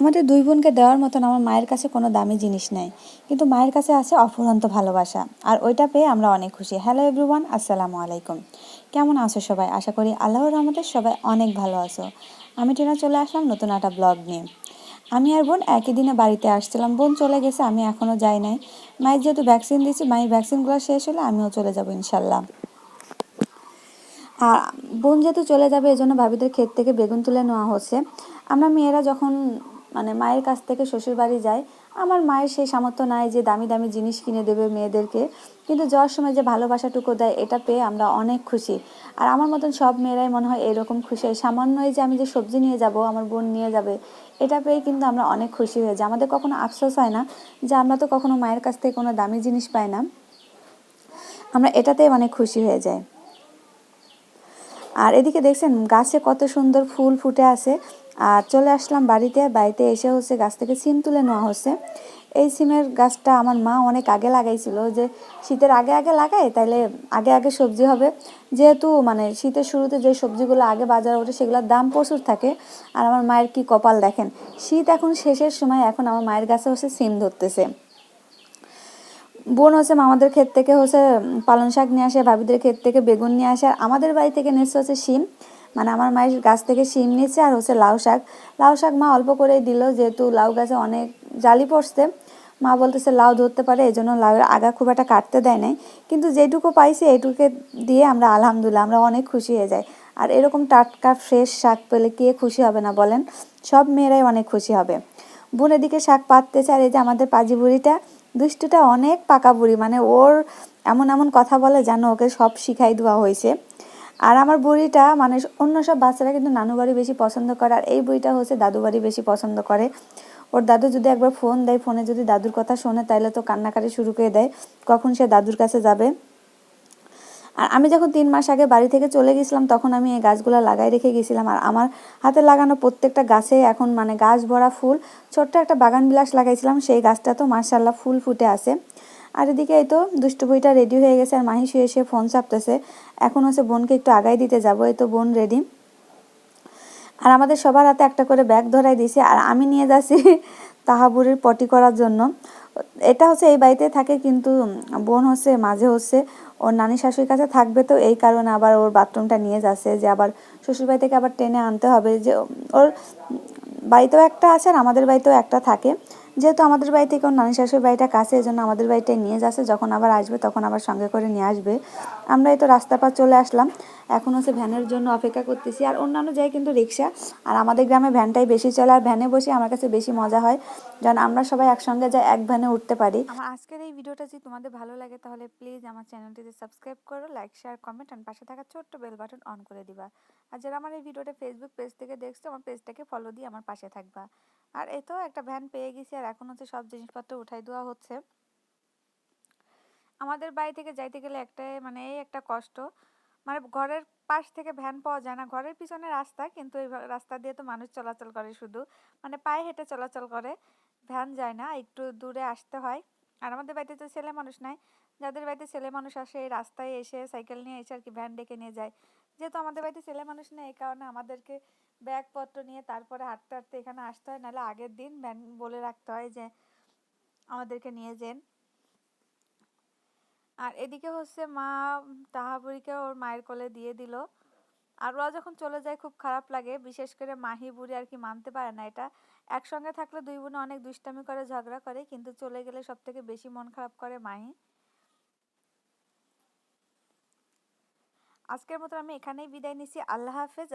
আমাদের দুই বোনকে দেওয়ার মতন আমার মায়ের কাছে কোনো দামি জিনিস নেই। কিন্তু মায়ের কাছে আছে অফুরন্ত ভালোবাসা। আর ওইটা পেয়ে আমরা অনেক খুশি। হ্যালো এভরিওয়ান আসসালামু আলাইকুম। কেমন আছো সবাই? আশা করি আল্লাহর রহমতে সবাই অনেক ভালো আছো। আমি টিনা চলে আসলাম নতুন একটা ব্লগ নিয়ে। আমি আর বোন একই দিনে বাড়িতে আসছিলাম। বোন চলে গেছে, আমি এখনও যাই নাই। মায়ের যেহেতু ভ্যাকসিন দিয়েছি, মায়ের ভ্যাকসিনগুলো শেষ হলে আমিও চলে যাব ইনশাল্লাহ। আর বোন যেহেতু চলে যাবে এই জন্য ভাবিদের ক্ষেত থেকে বেগুন তুলে নেওয়া হচ্ছে। আমরা মেয়েরা যখন মানে মায়ের কাছ থেকে শ্বশুর বাড়ি যায়। আমার মায়ের সেই সামর্থ্য নাই যে দামি দামি জিনিস কিনে দেবে মেয়েদেরকে। কিন্তু যাওয়ার সময় যে ভালোবাসাটুকু দেয়, এটা পেয়ে আমরা অনেক খুশি। আর আমার মতন সব মেয়েরাই মনে হয় এরকম খুশি। হয় সামান্যই যে আমি যে সবজি নিয়ে যাব, আমার বোন নিয়ে যাবে, এটা পেয়ে কিন্তু আমরা অনেক খুশি হয়ে যাই। আমাদের কখনো আফসোস হয় না যে আমরা তো কখনো মায়ের কাছ থেকে কোনো দামি জিনিস পাই না। আমরা এটাতেই অনেক খুশি হয়ে যাই। আর এদিকে দেখছেন, গাছে কত সুন্দর ফুল ফুটে আছে। আর চলে আসলাম বাড়িতে। বাড়িতে এসে হচ্ছে গাছ থেকে সিম তুলে নেওয়া হচ্ছে। এই সিমের গাছটা আমার মা অনেক আগে লাগাইছিল যে শীতের আগে আগে লাগায় তাইলে আগে আগে সবজি হবে। যেহেতু মানে শীতের শুরুতে যে সবজিগুলো আগে বাজারে ওঠে, সেগুলোর দাম প্রচুর থাকে। আর আমার মায়ের কি কপাল দেখেন, শীত এখন শেষের সময় এখন আমার মায়ের গাছে হচ্ছে সিম ধরতেছে। বোন হচ্ছে মামাদের ক্ষেত থেকে হচ্ছে পালং শাক নিয়ে আসে, ভাবিদের ক্ষেত থেকে বেগুন নিয়ে আসে। আর আমাদের বাড়ি থেকে নিচ্ছে হচ্ছে শিম মানে আমার মায়ের গাছ থেকে শিম নিচ্ছে আর হচ্ছে লাউ শাক। লাউ শাক মা অল্প করেই দিল, যেহেতু লাউ গাছে অনেক জালি পড়ছে। মা বলতেছে লাউ ধরতে পারে, এই জন্য লাউয়ের আগা খুব একটা কাটতে দেয় নাই। কিন্তু যেটুকু পাইছি এইটুকু দিয়ে আমরা আলহামদুলিল্লাহ আমরা অনেক খুশি হয়ে যাই। আর এরকম টাটকা ফ্রেশ শাক পেলে কে খুশি হবে না বলেন? সব মেয়েরাই অনেক খুশি হবে। বোন এদিকে শাক পাততেছে আর এই যে আমাদের পাজি বুড়িটা, দুষ্টুটা অনেক পাকা বুড়ি মানে ওর এমন এমন কথা বলে জানো ওকে সব শিখাই দেওয়া হয়েছে। আর আমার বুড়িটা মানে অন্য সব বাচ্চারা কিন্তু নানু বাড়ি বেশি পছন্দ করে, আর এই বইটা হচ্ছে দাদু বাড়ি বেশি পছন্দ করে। ওর দাদু যদি একবার ফোন দেয়, ফোনে যদি দাদুর কথা শোনে তাহলে তো কান্নাকাটি শুরু করে দেয়, কখন সে দাদুর কাছে যাবে। আর আমি যখন তিন মাস আগে বাড়ি থেকে চলে গেছিলাম, তখন আমি এই গাছগুলো লাগাই রেখে গেছিলাম, আর আমার হাতে লাগানো প্রত্যেকটা গাছে এখন মানে গাছ ভরা ফুল, ছোট্ট একটা বাগান বিলাস লাগাইছিলাম, সেই গাছটা তো মার্শাল্লাহ ফুল ফুটে আছে। আর এদিকে এই তো দুষ্টু বইটা রেডি হয়ে গেছে আর মাহি শুয়ে শুয়ে ফোন চাপতেছে। এখন হচ্ছে বোনকে একটু আগাই দিতে যাব। এই তো বোন রেডি আর আমাদের সবার হাতে একটা করে ব্যাগ ধরাই দিয়েছে। আর আমি নিয়ে যাচ্ছি তাহাবুরের পটি করার জন্য। এটা হচ্ছে এই বাড়িতে থাকে কিন্তু বোন হচ্ছে, মাঝে হচ্ছে, ওর নানি শাশুড়ির কাছে থাকবে তো এই কারণে আবার ওর বাথরুমটা নিয়ে যাচ্ছে যে আবার শ্বশুরবাড়ি থেকে আবার টেনে আনতে হবে যে ওর বাড়িতেও একটা আছে আর আমাদের বাড়িতেও একটা থাকে। যেহেতু আমাদের বাড়ি থেকে ওর নানি শাশুড়ির বাড়িটা কাছে এই জন্য আমাদের বাড়িটায় নিয়ে যাচ্ছে। যখন আবার আসবে, তখন আবার সঙ্গে করে নিয়ে আসবে। আমরা এই তো রাস্তা পার চলে আসলাম। এখন হচ্ছে ভ্যানের জন্য অপেক্ষা করতেছি। আর অন্যান্য জায়গায় কিন্তু রিক্সা। আর আমাদের গ্রামে ভ্যানটাই বেশি চলে, আর ভ্যানে বসে আমার কাছে বেশি মজা হয়। যেন আমরা সবাই একসঙ্গে যাই, এক ভ্যানে উঠতে পারি। আজকের এই ভিডিওটা যদি তোমাদের ভালো লাগে, তাহলে প্লিজ আমার চ্যানেলটিতে সাবস্ক্রাইব করো লাইক শেয়ার কমেন্ট আর পাশে থাকা ছোট্ট বেল বাটন অন করে দিবা। আর যারা আমার এই ভিডিওটা ফেসবুক পেজ থেকে দেখছ, আমার পেজটাকে ফলো দিয়ে আমার পাশে থাকবা। আর এই তো একটা ভ্যান পেয়ে গেছি আর এখন হচ্ছে সব জিনিসপত্র উঠাই দেওয়া হচ্ছে। আমাদের বাড়ি থেকে যাইতে গেলে একটাই মানে এই একটা কষ্ট। মানে ঘরের পাশ থেকে ভ্যান পাওয়া যায় না। ঘরের পিছনে রাস্তা, কিন্তু এই রাস্তা দিয়ে তো মানুষ চলাচল করে শুধু। মানে পায়ে হেঁটে চলাচল করে। ভ্যান যায় না, একটু দূরে আসতে হয়। আর আমাদের বাড়িতে তো ছেলে মানুষ নাই। যাদের বাড়িতে ছেলে মানুষ আসে, এই রাস্তায় এসে সাইকেল নিয়ে এসে আর কি ভ্যান ডেকে নিয়ে যায়। যেহেতু আমাদের বাড়িতে ছেলে মানুষ নেই, এই কারণে আমাদেরকে ব্যাগপত্র নিয়ে তারপরে হাঁটতে হাঁটতে এখানে আসতে হয়। নাহলে আগের দিন বলে রাখতে হয় যে, আমাদেরকে নিয়ে যেন। আর এদিকে হচ্ছে মা তাহাবুড়িকে ওর মায়ের কোলে দিয়ে দিল। আর ওরা যখন চলে যায়, খুব খারাপ লাগে। বিশেষ করে মাহি বুড়ি আর কি মানতে পারে না। এটা একসঙ্গে থাকলে দুই বোনে অনেক দুষ্টামি করে, ঝগড়া করে। কিন্তু চলে গেলে সব থেকে বেশি মন খারাপ করে মাহি। আজকের মতো আমি এখানেই বিদায় নিচ্ছি। আল্লাহ হাফেজ।